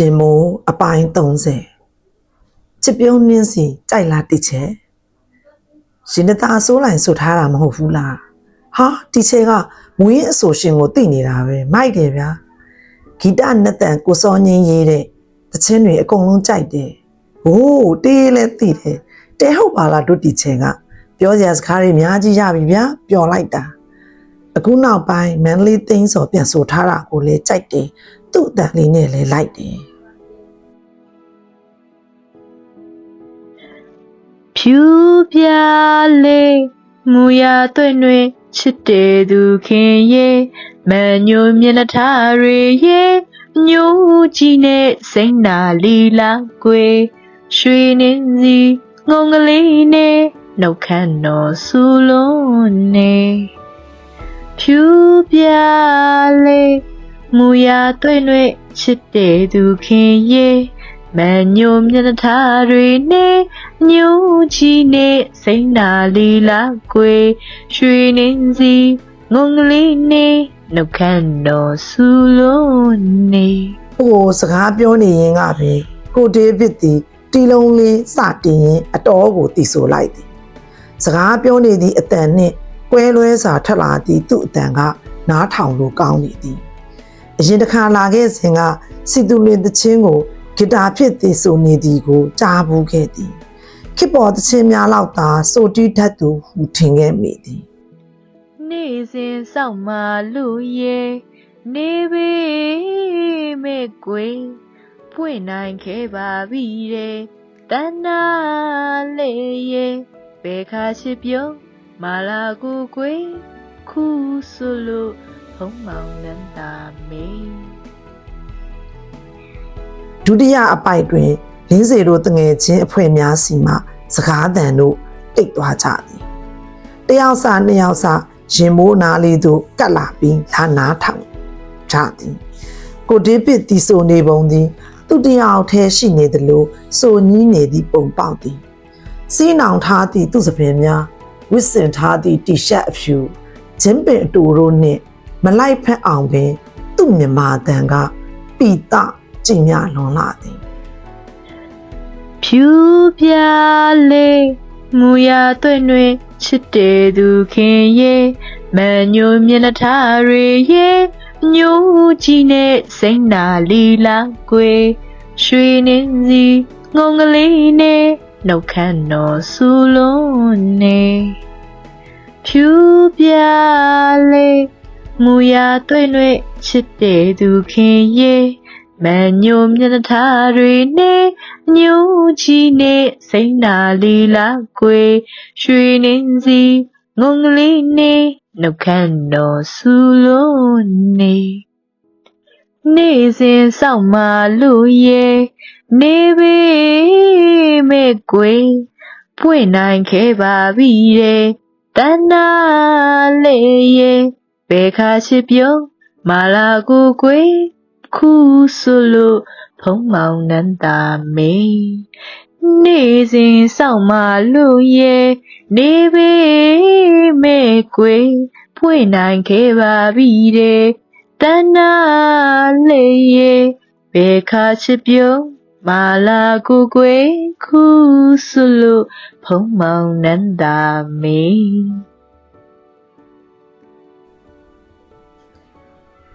ရှင်မိုးအပိုင်း30ချစ်ပြုံးနှင်းစီကြိုက်လားတိချက်ရှင်နသားဆိုးလိုက်ဆိုထားတာမဟုတ်ဘူးလားဟာတိချက်ကမွေးအဆိုရှင်ကိုသိနေတာပဲမိုက်တယ်ဗျာဂီတနဲ့တန်ကိုစောငင်းရေးတဲ့တချင်းတွေအကုန်လုံးကြိုက်တယ်ဟိုးတေးလဲသိတယ်တဲဟုတ်ပါလားတို့တိချက်ကပြောစရာစကားတွေအများကြီးရပြီဗျာပျော်လိုက်တာအခုနောက်ပိုင်းမန်လေးသိန်းစော်ပြန်ဆိုထားတာကိုလည်းကြိုက်တယ်သူ့အတန်လေးနဲ့လည်းလိုက်တယ် ဖြူပြလေးမူရသွဲ့နှွေချစ်တယ်သူခင်ရဲ့မန်ညိုမျက်နှာထားတွေရဲ့ညိုကြီးနဲ့စိမ့်နာလီလာကွယ်ရွှေနေစီငုံကလေးနဲ့နှုတ်ခမ်းတော်ဆူလုံးနဲ့ဖြူပြလေးမူရသွဲ့နှွေချစ်တယ်သူခင်ရဲ့မန်ညိုမျက်နှာထားတွေနဲ့ ညိုကြီးနဲ့စိမ့်နာလီလာကွယ်ရွှေနေစီငုံကလေးနဲ့နှုတ်ခမ်းတော်ဆူလုံးနဲ့ဟိုစကားပြောနေရင်ကပဲကိုဒေးဗစ်ဒီတီလုံးလေးစတင်ရင်အတော်ကိုတီဆိုလိုက်သည်စကားပြောနေသည့်အတန်နှင့်ကွဲလွဲစွာထက်လာသည့်သူ့အတန်ကနားထောင်လို့ကောင်းနေသည်အရင်တစ်ခါလာခဲ့စဉ်ကစီတူလင်တချင်းကိုဂီတာဖြစ်သည်ဆိုနေသည်ကိုကြားဘူးခဲ့သည် ခေတ်ပေါ်တချင်းများလောက်သာဆိုတီးတတ်သူဟူထင်ခဲ့မိသည်နေ့စဉ်စောင့်မှလူရဲ့နေပေမဲ့ကွယ်ပွင့်နိုင်ခဲ့ပါပြီတဲ့တဏ္ဍာလေးရဲ့ဘယ်ခါရှိပြုံးမာလာကူကွယ်ခုဆိုလို့ဖုံးမောင်နန္တာမေဒုတိယအပိုက်တွင် လင်းစေတို့တငယ်ချင်းအဖွဲ့များစီမှစကားသံတို့တိတ်သွားကြသည်တယောက်စာနှစ်ယောက်စာရင်မိုးနာလေးတို့ကတ်လာပြီးလာနာထောင်ကြသည်ကိုဒေးဗစ်တီဆိုနေပုံသည်သူတယောက်ထဲရှိနေသလိုဆိုညည်းနေသည့်ပုံပေါက်သည်စီးနောင်ထားသည့်သူ့စပင်များဝစ်စင်ထားသည့်တီရှပ်အဖြူဂျင်းပင်အတူတို့နှင့်မလိုက်ဖက်အောင်ပင်သူ့မြမာတန်ကပီတကြင်မြလွန်လာသည် ဖြူပြလေးမူရသွဲ့နှွေချစ်တယ်သူခင်ရဲ့မန်ညိုမျက်နှာထားတွေရဲ့ညိုကြီးနဲ့စိမ့်နာလီလာကွယ်ရွှေနေစီငုံကလေးနဲ့နှုတ်ခမ်းတော်ဆူလုံးနဲ့ဖြူပြလေးမူရသွဲ့နှွေချစ်တယ်သူခင်ရဲ့ မန်ညိုမျက်နှာထားတွေနဲ့ညူကြီးနဲ့စိမ့်နာလီလာကွယ်ရွှေနေစီငုံကလေးနဲ့နှုတ်ခမ်းတော်ဆူလုံးနဲ့နေ့စဉ်စောင့်မှလူရဲ့နေပေမဲ့ကွယ်ပွင့်နိုင်ခဲ့ပါပြီတဲ့တဏ္ဍာလေးရဲ့ဘယ်ခါရှိပြုံးမာလာကိုကွယ် ခုဆိုလို့ဖုံးမောင်နန္တာမေနေ့စဉ်စောင့်မှလူရဲ့နေပေမဲ့ကွယ်ဖွင့်နိုင်ခဲ့ပါပြီတဲ့တဏ္ဍာလေးရဲ့ဘယ်ခါချစ်ပြုံးမာလာကိုကွယ်ခုဆိုလို့ဖုံးမောင်နန္တာမေ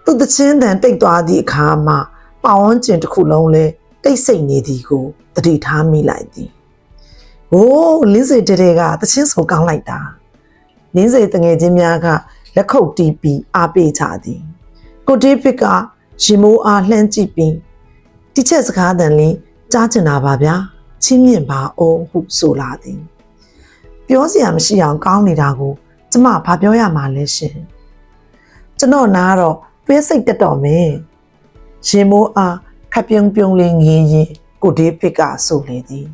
သူတချင်းတန်တိတ်သွားသည့်အခါမှာပဝန်းကျင်တစ်ခုလုံးလဲတိတ်ဆိတ်နေသည်ကိုတတိထားမိလိုက်သည်။ဟိုးလင်းစေတဲတဲကတချင်းဆိုကောင်းလိုက်တာ။လင်းစေတငယ်ချင်းများကလက်ခုပ်တီးပြီးအားပေးကြသည်။ကိုဒေးဗစ်ကရင်မိုးအားလှမ်းကြည့်ပြီးတိချက်စကားတန်လေးကြားချင်တာပါဗျာ။ချင်းမြင့်ပါအောင်ဟုဆိုလာသည်။ပြောစရာမရှိအောင်ကောင်းနေတာကိုကျမဘာပြောရမှာလဲရှင်။ကျွန်တော်နားတော့ တွဲစိတ်တက်တော်မယ်ရှင်မိုးအားခပ်ပြုံးပြုံးလေးငေးရင်ကိုဒေးပစ်ကဆိုလေသည်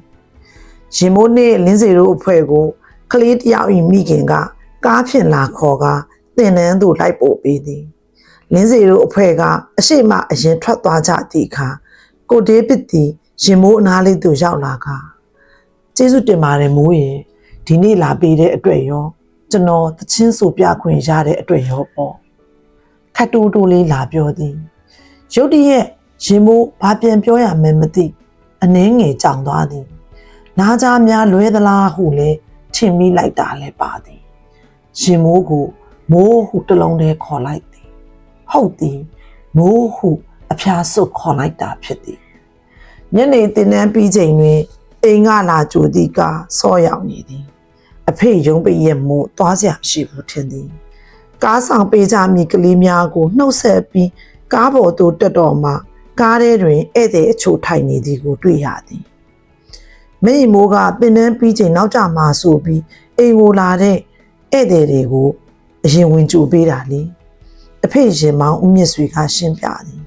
ရှင်မိုးနဲ့လင်းစီတို့အဖွဲ့ကိုကလေးတယောက်ဤမိခင်က ကားဖြင့်လာခေါ်ကတင်နန်းသို့လိုက်ပို့ပေးသည်လင်းစီတို့အဖွဲ့ကအရှိမအရင်ထွက်သွားကြသည့်အခါကိုဒေးပစ်သည်ရှင်မိုးအနားလေးသို့ရောက်လာကကျေးဇူးတင်ပါတယ်မိုးရေဒီနေ့လာပေးတဲ့အတွက်ရောကျွန်တော်သချင်းဆိုပြခွင့်ရတဲ့အတွက်ရောပေါ့ ခတ်တူတူလေးလာပြောသည်ရုတ်တရက်ရရင်မိုးဘာပြန်ပြောရမယ်မသိအနှင်းငယ်ကြောင်သွားသည်နားကြားများလွဲသလားဟုလဲထင်မိလိုက်တာလဲပါသည်ရင်မိုးကိုမိုးဟုတစ်လုံးတည်းခေါ်လိုက်သည်ဟုတ်သည်မိုးဟုအဖျားစွတ်ခေါ်လိုက်တာဖြစ်သည်ညနေတင်နန်းပြီးချိန်တွင်အိမ်ကလာကြိုသည့်ကဆော့ရောက်နေသည်အဖေယုံပိရဲ့မို့သွားစရာမရှိဘူးထင်သည် ကားဆောင်ပေးကြမိကလေးများကိုနှုတ်ဆက်ပြီးကားပေါ်သို့တက်တော်မှကားထဲတွင်ဧည့်သည်အချို့ထိုင်နေသည်ကိုတွေ့ရသည်မိမိုးကပင်နှန်းပြီးချိန်နောက်ကျမှဆိုပြီးအိမ်ကိုလာတဲ့ဧည့်သည်တွေကိုအရင်ဝင်ကြိုပေးတာလေအဖေရင်မောင်ဦးမြင့်ဆွေကရှင်းပြသည်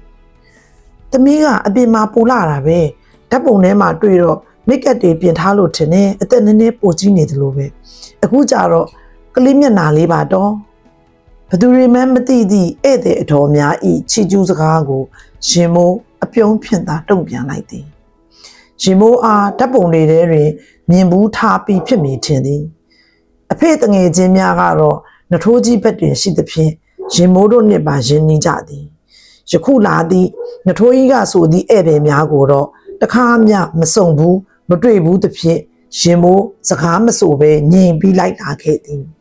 သမီးကအပြင်မှာပူလာတာပဲဓာတ်ပုံထဲမှာတွေ့တော့မိတ်ကပ်တွေပြင်ထားလို့ထင်တယ်အသက်နည်းနည်းပိုကြီးနေတယ်လို့ပဲအခုကျတော့ကလေးမျက်နှာလေးပါတော့ ဘသူတွေမှမသိသည့်ဧည့်သည်အတော်များဤချီကျူးစကားကိုရင်မိုးအပြုံးဖြင့်သာတုံ့ပြန်လိုက်သည်ရင်မိုးအားဓာတ်ပုံတွေထဲတွင်မြင်ဘူးထားပြီးဖြစ်မိထင်သည်အဖေတငယ်ချင်းများကတော့နထိုးကြီးဘက်တွင်ရှိသဖြင့်ရင်မိုးတို့နှင့်ပါရင်းနှီးကြသည်ယခုလာသည့်နထိုးကြီးကဆိုသည့်ဧည့်သည်များကိုတော့တခါမျှမစုံဘူးမတွေ့ဘူးသဖြင့်ရင်မိုးစကားမဆိုဘဲညင်ပြီးလိုက်လာခဲ့သည်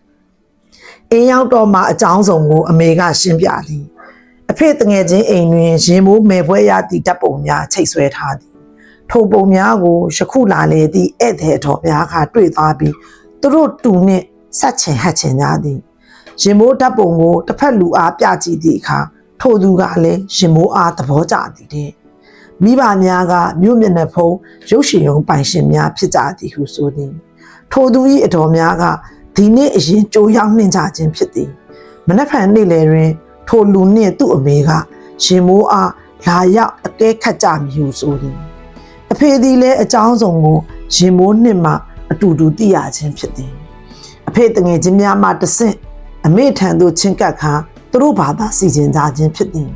အင်းရောက်တော့မှအကြောင်းစုံကို အမေကရှင်းပြသည်အဖေတငယ်ချင်းအိမ်တွင်ရင်မိုးမယ်ပွဲရသည့်ဓာတ်ပုံများချိတ်ဆွဲထားသည်ထိုပုံများကိုယခုလာလေသည့်ဧည့်သည်တော်များကတွေ့သွားပြီးသူတို့တူနှင့်ဆက်ချင်ဟတ်ချင်ကြသည်ရင်မိုးဓာတ်ပုံကိုတစ်ဖက်လူအားပြကြည့်သည့်အခါထိုသူကလည်းရင်မိုးအားသဘောကျသည်တဲ့မိဘများကမြို့မျက်နှာဖုံးရုပ်ရှင်ရုံပိုင်ရှင်များဖြစ်ကြသည်ဟုဆိုသည်ထိုသူ၏အတော်များက ဒီနေ့အရင်ကြိုးရောက်နှင်ကြခြင်းဖြစ်သည်မနက်ဖြန်နေ့လယ်တွင် ထိုလူနှင့်သူ့အမေကရှင်မိုးအားလာရောက်အကဲခတ်ကြမည်ဟုဆိုသည်အဖေသည်လည်းအကြောင်းစုံကိုရှင်မိုးနှင့်မှအတူတူသိရခြင်းဖြစ်သည်အဖေတငယ်ချင်းများမှတဆင့်အမေထံသို့ချင်းကပ်ခါသူတို့ဘာသာစီစဉ်ကြခြင်းဖြစ်သည်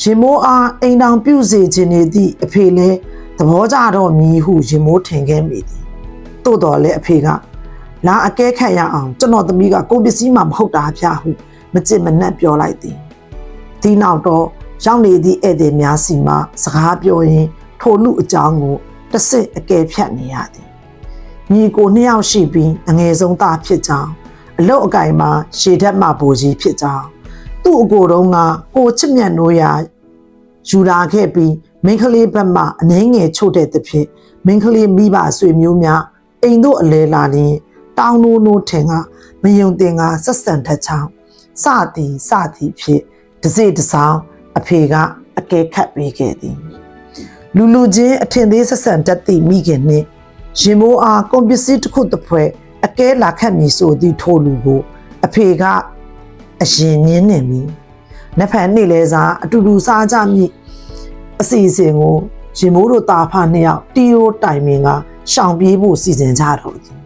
ရှင်မိုးအားအိမ်တောင်ပြုစေခြင်းနေသည့်အဖေလည်းသဘောကျတော့မည်ဟုရှင်မိုးထင်ခဲ့မိသည်သို့တော်လည်းအဖေက လာအကဲခတ်ရအောင်ကျွန်တော်သမီးကကုန်ပစ္စည်းမှမဟုတ်တာဖျားဟုမကြစ်မနှက်ပြောလိုက်သည်ဒီနောက်တော့ရောက်နေသည့်ဧည့်သည်များစီမှစကားပြောရင်းထိုလူအကြောင်းကိုတစ်စစ်အကဲဖြတ်နေရသည်ညီကိုနှစ်ယောက်ရှိပြီးအငယ်ဆုံးသားဖြစ်ကြောင်းအလုတ်အကင်မှာရှေထက်မှဘိုးကြီးဖြစ်ကြောင်းသူ့အကိုတုံးကကိုချစ်မြတ်နိုးရာယူလာခဲ့ပြီးမိန်းကလေးဘက်မှအနှဲငယ်ချို့တဲ့သဖြင့်မိန်းကလေးမိဘဆွေမျိုးများအိမ်တို့အလဲလာလျင် တောင်းနိုးနိုးထင်ကမယုံတင်ကဆက်ဆံထက်ချောင်းစသည်စသည်ဖြစ်တစိတစောင်းအဖေကအကဲခတ်ပေးခဲ့သည်လူလူချင်းအထင်သေးဆက်ဆံတတ်သည့်မိခင်နှင့်ရင်မိုးအားကွန်ပစ္စည်းတစ်ခုတစ်ဖွဲအကဲလာခတ်မည်ဆိုသည့်ထိုလူကိုအဖေကအရင်ညင်းနေမည်။နှစ်ဖက်နေ့လဲစားအတူတူစားကြမည်အစီအစဉ်ကိုရင်မိုးတို့တာဖနှစ်ယောက်တီယိုတိုင်မင်ကရှောင်ပြေးဖို့စီစဉ်ကြတော့သည်။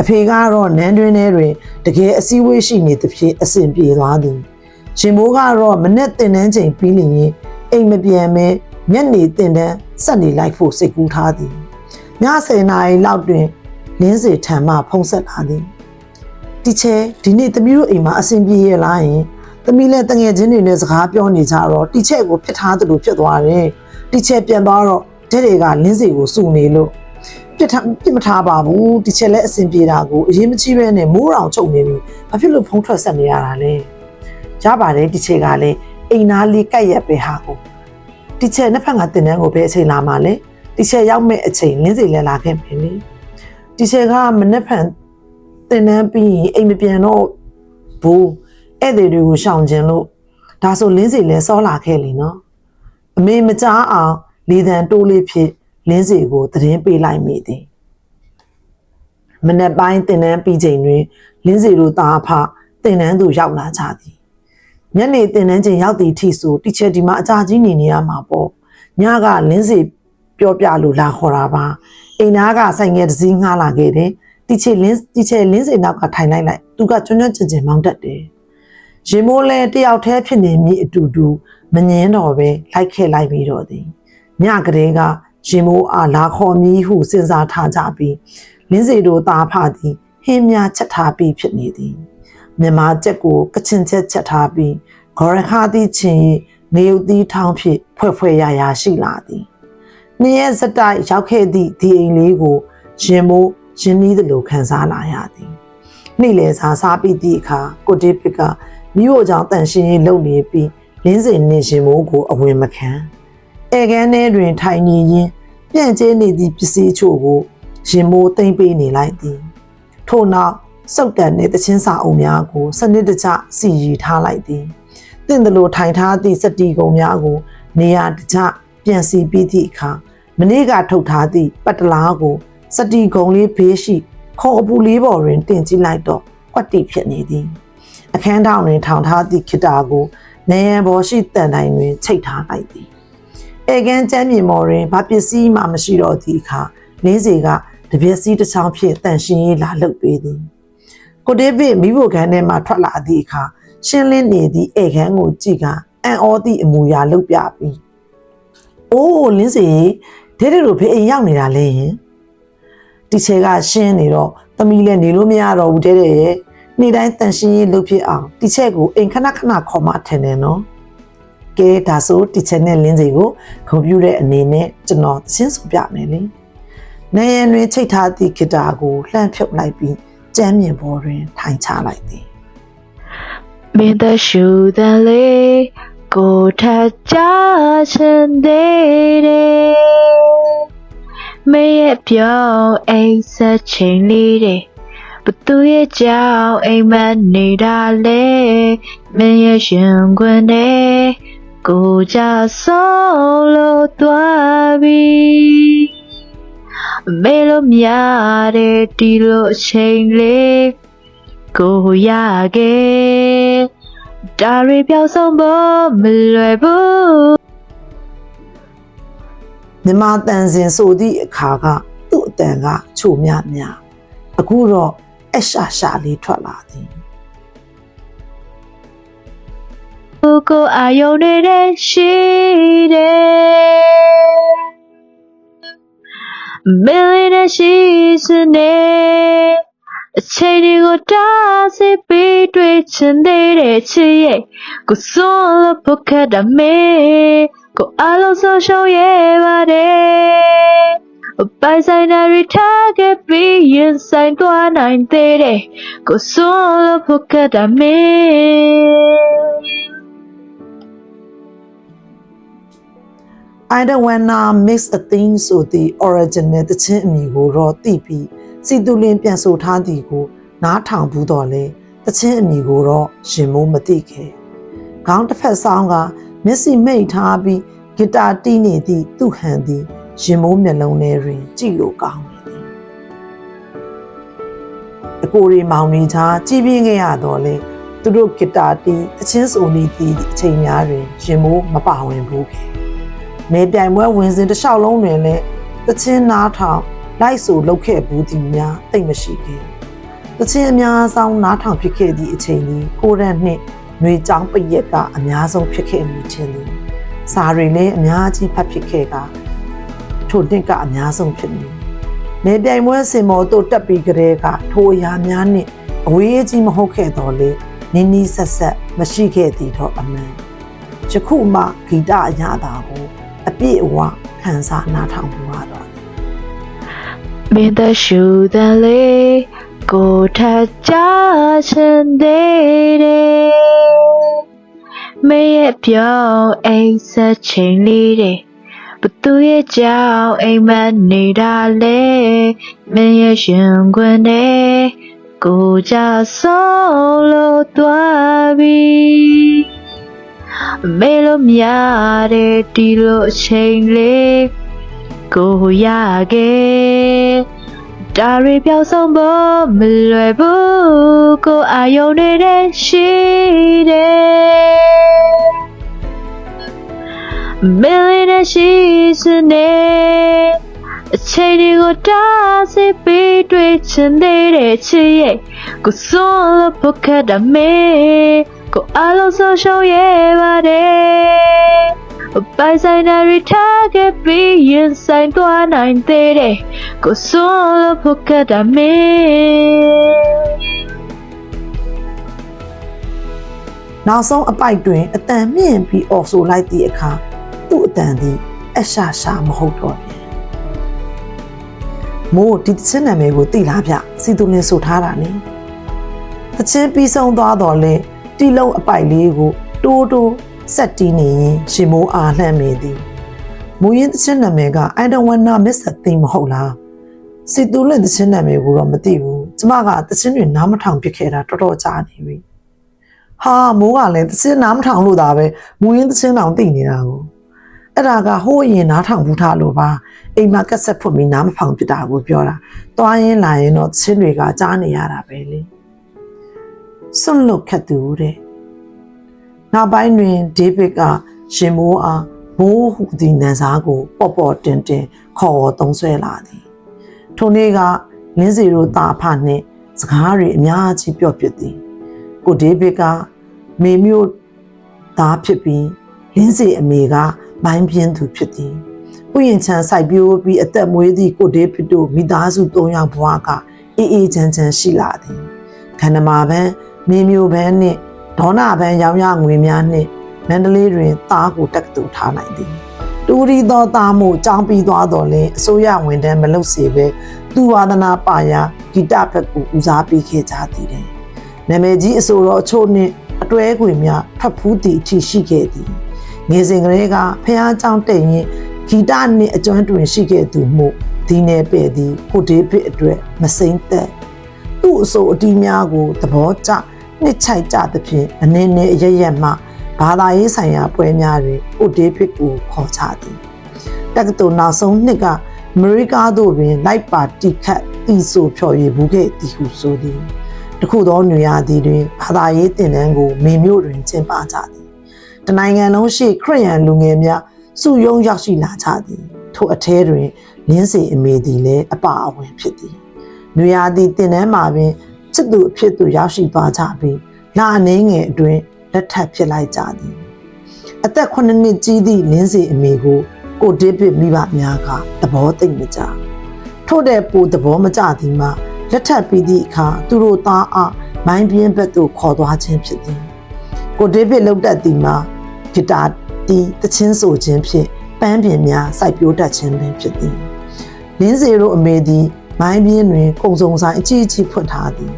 အဖေကတော့နန်းတွင်းထဲတွင်တကယ်အစည်းအဝေးရှိနေသဖြင့်အစဉ်ပြေသွားသည်။ရင်မိုးကတော့မနဲ့တင်တန်းချိန်ပြီးလျင်အိမ်မပြန်မဲမျက်နေတင်တန်းဆက်နေလိုက်ဖို့စိတ်ကူးထားသည်။ည10နာရီလောက်တွင်လင်းစေထံမှဖုံးဆက်လာသည်။တီချဲဒီနေ့သမီးတို့အိမ်မှာအဆင်ပြေရလားယင်သမီးလည်းတငယ်ချင်းတွေနဲ့စကားပြောနေကြတော့တီချဲကိုဖြစ်ထားသလိုဖြစ်သွားတယ်။တီချဲပြန်သွားတော့တဲ့တွေကလင်းစေကိုစုနေလို့ ပြစ်ထားပြစ်မထားပါဘူးတီချဲလည်းအဆင်ပြေတာကိုအရင်မကြည့်ပဲနဲ့မိုးတောင်ချုပ်နေပြီ။ဘာဖြစ်လို့ဖုံးထွက်ဆက်နေရတာလဲ။ရပါတယ်တီချဲကလည်းအိမ်သားလေးကက်ရက်ပဲဟာကိုတီချဲနှစ်ဖက်ကတင်တန်းကိုပဲအချိန်လာမှလဲတီချဲရောက်မဲ့အချိန်လင်းစေလဲလာခဲ့ပြီလေ။တီချဲကမနေ့ဖန်တင်တန်းပြီးရင်အိမ်မပြန်တော့ဘူးဧည့်သည်တွေကိုရှောင်ကျင်လို့ဒါဆိုလင်းစီလဲစောလာခဲ့လीနော်အမေမကြားအောင်လေတံတိုးလေးဖြစ် လင်းစီကိုသတင်းပေးလိုက်မိသည်မနေ့ပိုင်းတင်တန်းပြီးချိန်တွင်လင်းစီတို့သားအဖတင်တန်းသူရောက်လာကြသည်ညနေတင်တန်းချိန်ရောက်သည့်အထိဆိုတီချယ်ဒီမှာအကြာကြီးနေနေရမှာပေါ့ညကလင်းစီပြောပြလို့လာခေါ်တာပါအိမ်သားကဆိုင်ငယ်တစ်စီးငှားလာခဲ့တယ်တီချေလင်းတီချေလင်းစိန်နောက်ကထိုင်လိုက်လိုက်သူကကျွန်းကျွန်းကျင်ကျင်မောင်းတတ်တယ်ရင်မိုးလဲတယောက်တည်းဖြစ်နေမိအတူတူမငင်းတော့ပဲလိုက်ခဲ့လိုက်ပြီးတော့သည်ညကလေးက ရင်မိုးအားလာခေါ်မည်ဟုစဉ်းစားထားကြပြီးလင်းစီတို့သားဖသည်ဟင်းများချက်ထားပြီးဖြစ်နေသည်မြမချက်ကိုကချင်ချက်ချက်ထားပြီးဂေါရခါသည်ချင်းငရုတ်သီးထောင်းဖြင့်ဖွဲ့ဖွဲ့ရရရှိလာသည်နှစ်ရက်စတိုက်ရောက်ခဲ့သည့်ဒီအိမ်လေးကိုရင်မိုးရင်းနှီးသလိုခံစားလာရသည်နေ့လယ်စာစားပြီးသည့်အခါကိုတေးပစ်ကမိဖို့ကြောင့်တန်ရှင်းရေးလုပ်နေပြီးလင်းစင်နှင့်ရင်မိုးကိုအဝင်မခံ ဧကန်းထဲတွင်ထိုင်နေရင်းပြန့်ကျဲနေသည့်ပစ္စည်းချို့ကိုရင်မိုးသိမ့်ပေးနေလိုက်သည်ထို့နောက်စုတ်တန်နှင့်တချင်းစာအုပ်များကိုစနစ်တကျစီရီထားလိုက်သည်တင့်တယ်လို့ထိုင်ထားသည့်စတီကုံများကို နေရာတကျပြန်စီပြီးသည့်အခါမနေ့ကထုတ်ထားသည့်ပတ်တလားကိုစတီကုံလေးဘေးရှိခေါ်အပူလေးပေါ်တွင်တင်ကြည့်လိုက်တော့ကွက်တိဖြစ်နေသည်အခန်းထောင်တွင်ထောင်ထားသည့်ခိတာကိုနေရန်ပေါ်ရှိတန်တိုင်းတွင်ချိတ်ထားလိုက်သည် ဧကန်ကျမ်းမြေမော်တွင်ဘာပစ္စည်းမှမရှိတော့သည့်အခါလင်းစီကတပြက်စီးတစ်ချောင်းဖြင့်တန်ရှင်းရေးလာလှုပ်ပေးသည်ကိုဒေးဗစ်မိဖို့ခန်းထဲမှထွက်လာသည့်အခါရှင်းလင်းနေသည့်ဧကန်ကိုကြည့်ကအံ့ဩသည့်အမူအရာလှုပ်ပြပြီးအိုးလင်းစီဒေဒေတို့ဖေးအိမ်ရောက်နေတာလဲယင်တီချေကရှင်းနေတော့သမီးလည်းနေလို့မရတော့ဘူးတဲ့ရဲ့နေ့တိုင်းတန်ရှင်းရေးလုပ်ဖြစ်အောင်တီချက်ကိုအိမ်ခဏခဏခေါ်မှထင်တယ်နော် ကဲဒါဆိုတီချက်နဲ့လင်းစီကိုကွန်ပျူတာအနေနဲ့ကျွန်တော်သင်းဆိုပြမယ်လေနေရန်တွင်ချိတ်ထားသည့်ဂီတာကိုလှမ်းဖြုတ်လိုက်ပြီးကျမ်းမြင်ပေါ်တွင်ထိုင်ချလိုက်သည်မင်း的ရှူတန်လေးကိုထကြချင်သေးတယ်မင်းရဲ့ပြောင်းအိမ်ဆက်ချိန်လေးတဲ့ဘသူရဲ့ကြောင့်အိမ်မက်နေတာလဲမင်းရဲ့ရှင်ခွင်နဲ့ ကိုကြဆုံးလို့သွားပြီမေလို့များတဲ့ဒီလိုအချိန်လေးကိုရခဲ့ဒါရီပြောင်းဆုံးဖို့မလွယ်ဘူးမြမတန်စင်ဆိုသည့်အခါကသူ့အတန်ကချို့မြမြအခုတော့အရှာရှာလေးထွက်လာသည် ကိုကိုအာယုန်နေတဲ့ရှိတယ်မင်းလေးနဲ့ရှိစနေအချိန်တွေကိုတားဆီးပြီးတွေ့ချင်သေးတဲ့ချစ်ရဲ့ကိုစွန်လို့ဖို့ခက်တာမေကိုအားလုံးဆုံးရှုံးရဲ့ပါတယ်ပိုင်ဆိုင်နာရီထားခဲ့ပြီးရင်ဆိုင်သွားနိုင်သေးတယ်ကိုစွန်လို့ဖို့ခက်တာမေ I don't wanna mix a thing ဆိုသည့် original တခြင်းအမည်ကိုတော့သိပြီးစီတူလင်းပြန်ဆိုထားသည်ကိုနားထောင်ဘူးတော့လေတခြင်းအမည်ကိုတော့ရှင်မိုးမသိခဲ့။ခေါင်းတစ်ဖက်ဆောင်ကမျက်စိမိတ်ထားပြီးဂီတာတီးနေသည့်သူ့ဟန်သည်ရှင်မိုးမျက်လုံးထဲတွင်ကြည့်လို့ကောင်းနေသည်။အကိုရီမောင်နေချာကြည်ပြင်းခဲ့ရတော့လေသူတို့ဂီတာတီးတခြင်းဆိုနေသည့်အချိန်များတွင်ရှင်မိုးမပါဝင်ဘူးခဲ့။ နေပြိုင်ပွဲဝင်စဉ်တစ်လျှောက်လုံးတွင်လည်းတချင်းနားထောင်လိုက်ဆိုလုပ်ခဲ့ဘူးသည်များသိမ့်မရှိခဲ့။တချင်းအများဆုံးနားထောင်ဖြစ်ခဲ့သည့်အချိန်သည်ကိုရန်နှင့်ຫນွေချောင်းပရက်ကအများဆုံးဖြစ်ခဲ့မိခြင်းသည်စာတွေလည်းအများကြီးဖတ်ဖြစ်ခဲ့ကထိုနှစ်ကအများဆုံးဖြစ်နေ။နေပြိုင်ပွဲစင်မော်တို့တက်ပြီးကြတဲ့ကထိုအရာများနှင့်အဝေးကြီးမဟုတ်ခဲ့တော့လေနင်းနီးဆက်ဆက်မရှိခဲ့သည်တော့အမှန်။ယခုမှဂီတအရာတာကို အပြည့်အဝခံစားနားထောင်မှုရတော့မင်း的ရှူတန်လေးကိုထကြချင်သေးတယ်မင်းရဲ့ပြောင်းအိမ်ဆက်ချိန်လေးတဲ့ဘသူရဲ့ကြောင့်အိမ်မက်နေတာလဲမင်းရဲ့ရှင်ခွင်နဲ့ကိုကြဆုံးလို့သွားပြီ မေလို့များတဲ့ဒီလိုအချိန်လေးကိုရခဲ့ဒါရီပြောင်းဆုံးဖို့မလွယ်ဘူးကိုအာယုန်နေတဲ့ရှိတယ်မင်းလေးနဲ့ရှိစနေ အချိန်တွေကိုတားဆီးပြီးတွေ့ချင်သေးတဲ့ချစ်ရဲ့ကိုစွန်လို့ဖို့ခက်တာမေကိုအားလုံးဆုံးရှုံးရဲ့ပါတယ်ပိုင်ဆိုင်နာရီထားခဲ့ပြီးရင်ဆိုင်သွားနိုင်သေးတယ်ကိုစွန်လို့ဖို့ခက်တာမေနောက်ဆုံးအပိုက်တွင်အတန်မြင့်ပြီးအော်ဆိုလိုက်သည့်အခါသူ့အတန်သည်အရှာရှာမဟုတ်တော့ပြန် မိုးဒီတချင်းနာမည်ကိုသိလားဗျစီသူလင်းဆိုထားတာနိတချင်းပြီးဆုံးသွားတော့လဲတီလုံးအပိုက်လေးကိုတိုးတိုးဆက်တီးနေရင်ရှင်မိုးအားလှမ်းမိသည်မူရင်းတချင်းနာမည်က I don't wanna miss a thing မဟုတ်လားစီသူလင်းတချင်းနာမည်ကိုတော့မသိဘူးကျမကတချင်းတွေနားမထောင်ဖြစ်ခဲ့တာတော်တော်ကြာနေပြီဟာမိုးကလည်းသချင်းနားမထောင်လို့ဒါပဲမူရင်းသချင်းတောင်သိနေတာကို အဲ့ဒါကဟိုးအရင်နားထောင်ဘူးထားလို့ပါအိမ်မှာကက်ဆက်ဖွင့်ပြီးနားမဖောင်ပြတာကိုပြောတာတွားရင်လာရင်တော့သချင်းတွေကကြားနေရတာပဲလေစွန့်လွတ်ခတ်သူတဲ့နောက်ပိုင်းတွင်ဒေးဗစ်ကရှင်မိုးအားဘိုးဟူသည်နန်းစားကိုပေါ့ပေါ့တင်တင်ခေါ်ဝေါ်သုံးဆွဲလာသည်ထိုနေ့ကလင်းစီတို့တာအဖနှင့်စကားတွေအများကြီးပြော့ပြစ်သည်ကိုဒေးဗစ်ကမေမျိုးသားဖြစ်ပြီးလင်းစီအမေက မိုင်းပြင်းသူဖြစ်သည်ဥယျာဉ်ချမ်းစိုက်ပျိုးပြီးအသက်မွေးသည့်ကိုဒေးဗစ်တို့မိသားစု၃ယောက်ဘဝကအေးအေးချမ်းချမ်းရှိလာသည်ခန္ဓမာပန်းမေမျိုးပန်းနှင့်ဒေါနာပန်းရောင်ရငွေများနှင့်မန္တလေးတွင်သားကိုတက္ကသိုလ်ထားနိုင်သည်တူရီသောသားမှုကြောင်းပြီးသွားတော်လဲအစိုးရဝန်ထမ်းမလုပ်စေပဲသူဝါဒနာပါရာဂီတဘက်ကိုဦးစားပေးခဲ့ကြသည်တဲ့နာမည်ကြီးအဆိုတော်အချို့နှင့်အတွဲခွေများဖတ်ဖူးသည့်အထိရှိခဲ့သည် ငယ်စဉ်ကလေးကဖះเจ้าတိတ်ရင်ဂီတနှင့်အကျွမ်းတွင်ရှိခဲ့သူမှုဒီနယ်ပဲ့သည်ကိုဒေးဗစ်အတွက်မစိမ့်သက်သူ့အဆိုအတီးများကိုသဘောကျနှစ်ချိုက်ကြသဖြင့်အနေနဲ့အရရက်မှဘာသာရေးဆိုင်ရာပွဲများတွင်ကိုဒေးဗစ်ကိုခေါ်ချသည်တက္ကသိုလ်နောက်ဆုံးနှစ်ကအမေရိကသို့တွင်လိုက်ပါတီခတ်တီဆိုဖြော်ရည်ဘူးခဲ့သည်ဟုဆိုသည် တခုသောနွေရာသီတွင်ဘာသာရေးသင်တန်းကိုမေမြို့တွင်ကျင်းပကြသည် တနိုင်ငံလုံးရှိခရစ်ယာန်လူငယ်များစုယုံရောက်ရှိလာကြသည်ထိုအထဲတွင်လင်းစီအမေသည်လည်းအပါအဝင်ဖြစ်သည်နွေရာသီသင်တန်းမှာပင်ချစ်သူအဖြစ်သူရောက်ရှိသွားကြပြီးလာအနေငယ်အတွင်းလက်ထပ်ဖြစ်လိုက်ကြသည်အသက်9နှစ်ကြီးသည့်လင်းစီအမေကို ကိုဒေးဗစ်မိဘများကသဘောသိမ့်မကြထို့တဲ့ပူသဘောမကျသည်မှာလက်ထပ်ပြီးသည့်အခါသူတို့သားအားမိုင်းပြင်းဘက်သို့ခေါ်သွားခြင်းဖြစ်သည်ကိုဒေးဗစ်လုံတတ်သည်မှာ ဂီတာတီးတချင်းဆိုခြင်းဖြင့်ပန်းပင်များစိုက်ပျိုးတတ်ခြင်းပင်ဖြစ်သည်လင်းစီတို့အမေသည်မိုင်းပြင်းတွင်ကုံစုံဆိုင်အကြီးအကြီးဖွင့်ထားသည်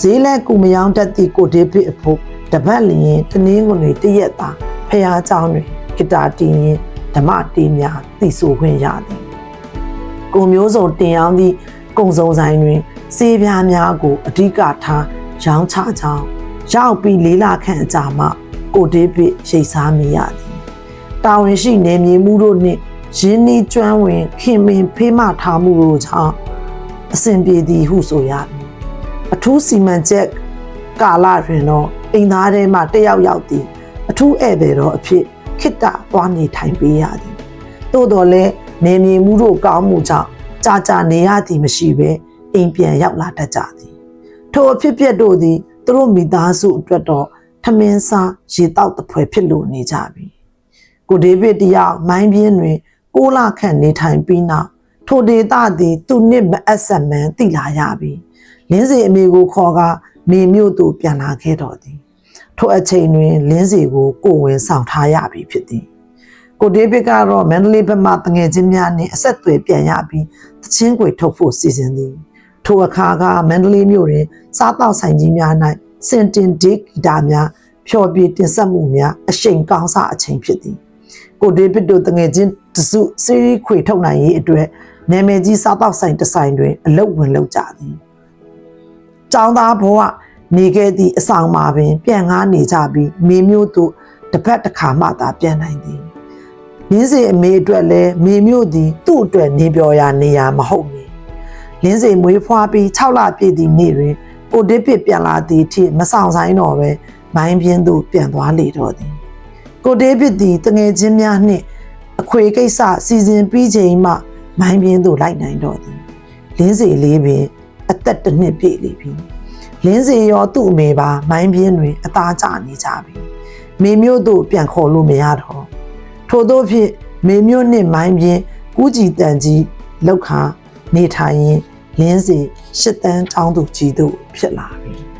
ဈေးလက်ကူမယောင်းတတ်သည့်ကိုဒေးဗစ်အဖို့တပတ်လျင်တနင်းကုန်တွေတရက်သာဖះเจ้าတွင်ဂီတာတီးရင်ဓမ္မတီးများသိဆိုခွင့်ရသည် ကုံမျိုးစုံတင်ရောင်းသည့်ကုံစုံဆိုင်တွင်စေးပြားများကိုအဓိကထားရောင်းချကြောင်းရောက်ပြီးလေးလခန့်အကြာမှ ကိုဒေးဗစ်ရိတ်စားမိရသည်တာဝန်ရှိနေမြေမှုတို့နှင့်ရင်းနှီးကျွမ်းဝင်ခင်မင်ဖေးမထားမှုတို့ကြောင့်အစဉ်ပြေသည်ဟုဆိုရသည်အထူးစီမံချက်ကာလတွင်တော့အိမ်သားထဲမှတစ်ယောက်ယောက်သည်အထူးဧည့်သည်တော်အဖြစ်ခိတ္တသွားနေထိုင်ပေးရသည်သို့တော်လည်းနေမြေမှုတို့ကောင်းမှုကြောင့်ကြာကြာနေရသည်မရှိဘဲအိမ်ပြန်ရောက်လာတတ်ကြသည်ထိုအဖြစ်အပျက်တို့သည်သူတို့မိသားစုအတွက်တော့ ထမင်းစားရေတောက်တပွဲဖြစ်လို့နေကြပြီကိုဒေးဗစ်တယောက်မိုင်းပြင်းတွင်ကိုးလခန့်နေထိုင်ပြီးနောက်ထိုဒေသသည်သူနှင့်မအပ်ဆက်မှန်းသိလာရပြီလင်းစီအမေကိုခေါ်ကမေမြို့သို့ပြန်လာခဲ့တော်သည်ထိုအချိန်တွင်လင်းစီကိုကိုယ်ဝင်ဆောင်ထားရပြီဖြစ်သည်ကိုဒေးဗစ်ကတော့မန္တလေးဘက်မှတငယ်ချင်းများနှင့်အဆက်အသွယ်ပြန်ရပြီးတချင်းခွေထုတ်ဖို့စီစဉ်သည်ထိုအခါကမန္တလေးမြို့တွင်စားတောက်ဆိုင်ကြီးများ၌ စင်တင်ဒေးဂီတာများဖျော်ဖြေတင်ဆက်မှုများအရှိန်ကောင်းစားအချိန်ဖြစ်သည်ကိုဒေးဗစ်တို့တငယ်ချင်းတစုစီးရီးခွေထုတ်နိုင်ရေးအတွက်နာမည်ကြီးစားတောက်ဆိုင်တစ်ဆိုင်တွင်အလုပ်ဝင်လုပ်ကြသည်ကျောင်းသားဘဝနေခဲ့သည့်အဆောင်မှာပင် ပြန်ငားနေကြပြီးမိမျိုးတို့တစ်ဖက်တစ်ခါမှသာပြန်နိုင်သည်လင်းစေအမေအတွက်လည်းမေမြို့သည်သူ့အတွက်နေပြော်ရာနေရာမဟုတ်နေလင်းစေမွေးဖွားပြီး6လပြည့်သည့်နေ့တွင် ကိုဒစ်ပစ်ပြန်လာသည့်အထိမဆောင်ဆိုင်တော့ပဲမိုင်းပြင်းသို့ပြန်သွားလေတော့သည်ကိုဒေးဗစ်သည်တငယ်ချင်းများနှင့်အခွေကိစ္စစီစဉ်ပြီးချိန်မှမိုင်းပြင်းသို့လိုက်နိုင်တော့သည်လင်းစေလေးပင်အသက်တစ်နှစ်ပြည့်လေပြီလင်းစေရောသူ့အမေပါမိုင်းပြင်းတွင်အသားကျနေကြပြီမေမြို့သို့ပြန်ခေါ်လို့မရတော့ထို့သောဖြင့်မေမြို့နှင့်မိုင်းပြင်းကူးကြည်တန်ကြီးလောက်ခါနေထိုင်ရင် လင်းစီရှစ်တန်းတောင်းသူကြီးတို့ဖြစ်လာပြီ